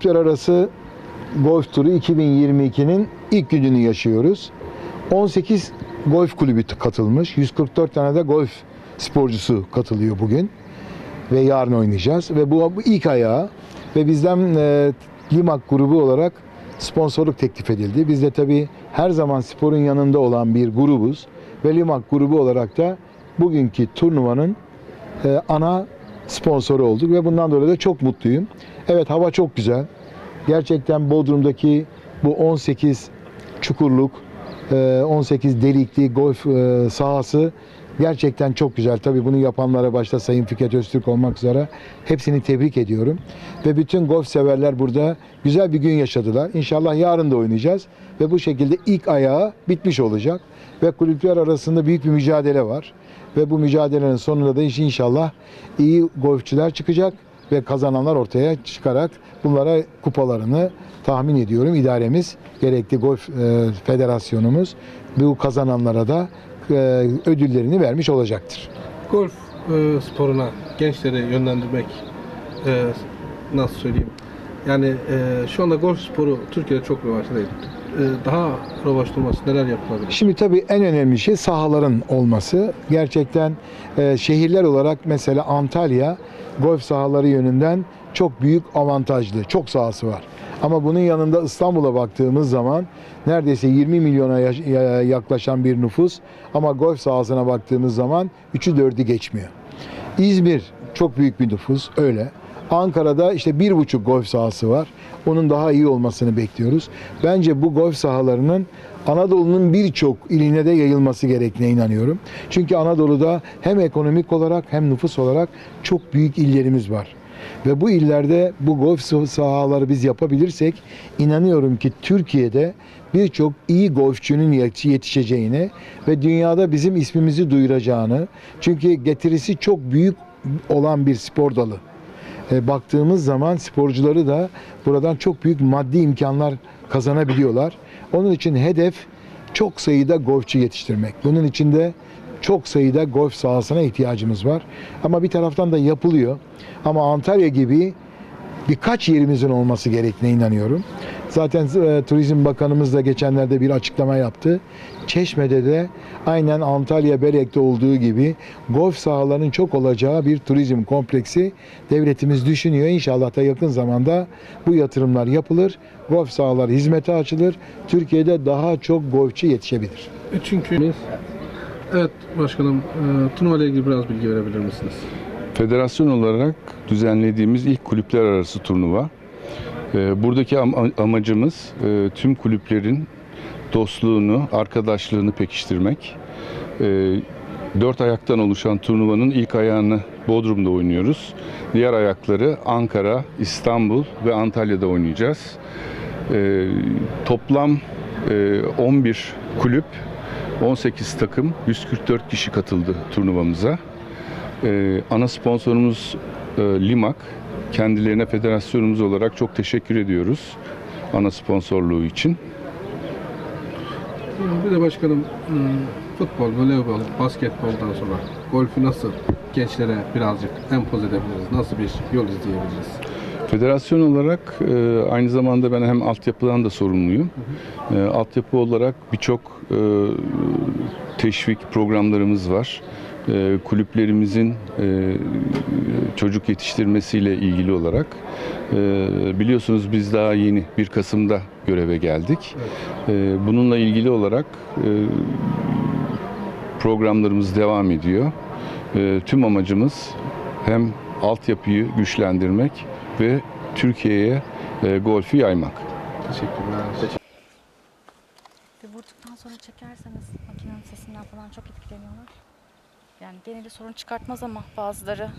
Kulüpler arası golf turu 2022'nin ilk gününü yaşıyoruz. 18 golf kulübü katılmış. 144 tane de golf sporcusu katılıyor bugün. Ve yarın oynayacağız. Ve bu, bu ilk ayağı. Ve bizden e, Limak grubu olarak sponsorluk teklif edildi. Biz de tabii her zaman sporun yanında olan bir grubuz. Ve Limak grubu olarak da bugünkü turnuvanın e, ana sponsoru olduk ve bundan dolayı da çok mutluyum. Evet hava çok güzel. Gerçekten Bodrum'daki bu 18 çukurluk, e, 18 delikli golf e, sahası gerçekten çok güzel. Tabii bunu yapanlara başta Sayın Fikret Öztürk olmak üzere hepsini tebrik ediyorum. Ve bütün golf severler burada güzel bir gün yaşadılar. İnşallah yarın da oynayacağız ve bu şekilde ilk ayağı bitmiş olacak. Ve kulüpler arasında büyük bir mücadele var. Ve bu mücadelenin sonunda da inşallah iyi golfçüler çıkacak ve kazananlar ortaya çıkarak bunlara kupalarını tahmin ediyorum idaremiz gerekli golf e, federasyonumuz bu kazananlara da e, ödüllerini vermiş olacaktır. Golf e, sporuna gençleri yönlendirmek nasıl söyleyeyim? Yani e, şu anda golf sporu Türkiye'de çok revaçta değil. E, daha revaçta olması neler yapılabilir? Şimdi tabii en önemli şey sahaların olması. Gerçekten e, şehirler olarak mesela Antalya golf sahaları yönünden çok büyük avantajlı. Çok sahası var. Ama bunun yanında İstanbul'a baktığımız zaman neredeyse 20 milyona yaklaşan bir nüfus ama golf sahasına baktığımız zaman 3'ü 4'ü geçmiyor. İzmir çok büyük bir nüfus öyle. Ankara'da işte bir buçuk golf sahası var. Onun daha iyi olmasını bekliyoruz. Bence bu golf sahalarının Anadolu'nun birçok iline de yayılması gerektiğine inanıyorum. Çünkü Anadolu'da hem ekonomik olarak hem nüfus olarak çok büyük illerimiz var. Ve bu illerde bu golf sahaları biz yapabilirsek inanıyorum ki Türkiye'de birçok iyi golfçünün yet- yetişeceğini ve dünyada bizim ismimizi duyuracağını çünkü getirisi çok büyük olan bir spor dalı. E, baktığımız zaman sporcuları da buradan çok büyük maddi imkanlar kazanabiliyorlar. Onun için hedef çok sayıda golfçü yetiştirmek. Bunun için de çok sayıda golf sahasına ihtiyacımız var. Ama bir taraftan da yapılıyor. Ama Antalya gibi birkaç yerimizin olması gerektiğine inanıyorum. Zaten e, Turizm Bakanımız da geçenlerde bir açıklama yaptı. Çeşme'de de aynen Antalya Berek'te olduğu gibi golf sahalarının çok olacağı bir turizm kompleksi devletimiz düşünüyor. İnşallah da yakın zamanda bu yatırımlar yapılır. Golf sahaları hizmete açılır. Türkiye'de daha çok golfçi yetişebilir. E, çünkü Evet başkanım, e, turnuva ile ilgili biraz bilgi verebilir misiniz? Federasyon olarak düzenlediğimiz ilk kulüpler arası turnuva. Ee, Buradaki am- amacımız e, tüm kulüplerin dostluğunu, arkadaşlığını pekiştirmek. Ee, Dört ayaktan oluşan turnuvanın ilk ayağını Bodrum'da oynuyoruz. Diğer ayakları Ankara, İstanbul ve Antalya'da oynayacağız. Ee, Toplam e, 11 kulüp, 18 takım, 144 kişi katıldı turnuvamıza. Ana sponsorumuz e, Limak. Kendilerine federasyonumuz olarak çok teşekkür ediyoruz ana sponsorluğu için. Bir de başkanım, e, futbol, voleybol, basketboldan sonra golfü nasıl gençlere birazcık empoze edebiliriz? Nasıl bir yol izleyebiliriz? Federasyon olarak e, aynı zamanda ben hem altyapıdan da sorumluyum. E, altyapı olarak birçok e, teşvik programlarımız var. E, kulüplerimizin e, çocuk yetiştirmesiyle ilgili olarak e, biliyorsunuz biz daha yeni 1 Kasım'da göreve geldik. E, bununla ilgili olarak e, programlarımız devam ediyor. E, tüm amacımız hem altyapıyı güçlendirmek ve Türkiye'ye e, golfü yaymak. Teşekkürler. Vurduktan sonra çekerseniz makinenin sesinden falan çok etkileniyorlar. Yani genelde sorun çıkartmaz ama bazıları